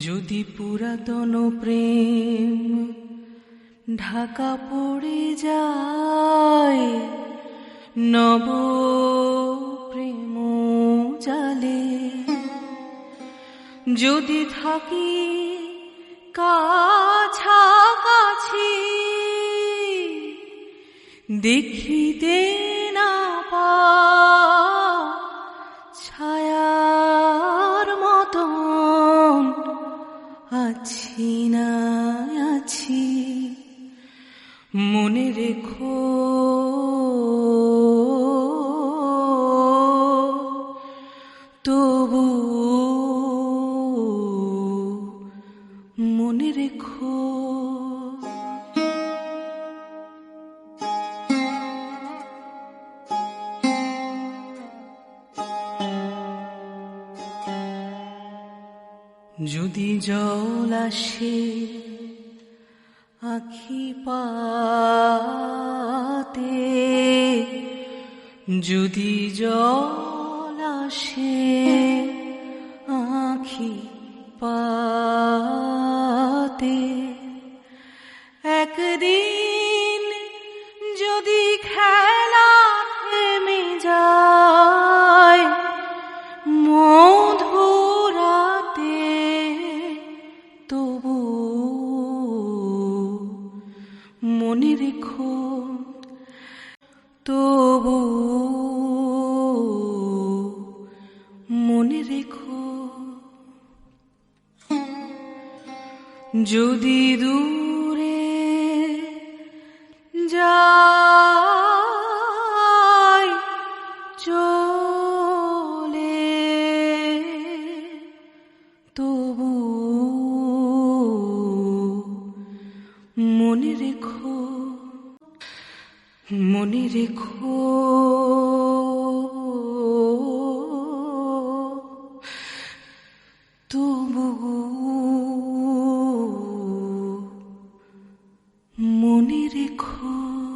যদি পুরাতন প্রেম ঢাকা পড়ে যায়, নব প্রেম জালে। যদি থাকি কাছাকাছি, দেখিতে না পা না আছি। মনে রেখো। তবু মনে রেখো। যদি জল আসে আখি পাতে। যদি জল আসে আখি পাতে। একদিন যদি খেলা মনে রেখো। তবু মনে রেখো। যদি দূরে যাই চলে তবু মনে রেখো। মনে রেখো। তবু মনে রেখো।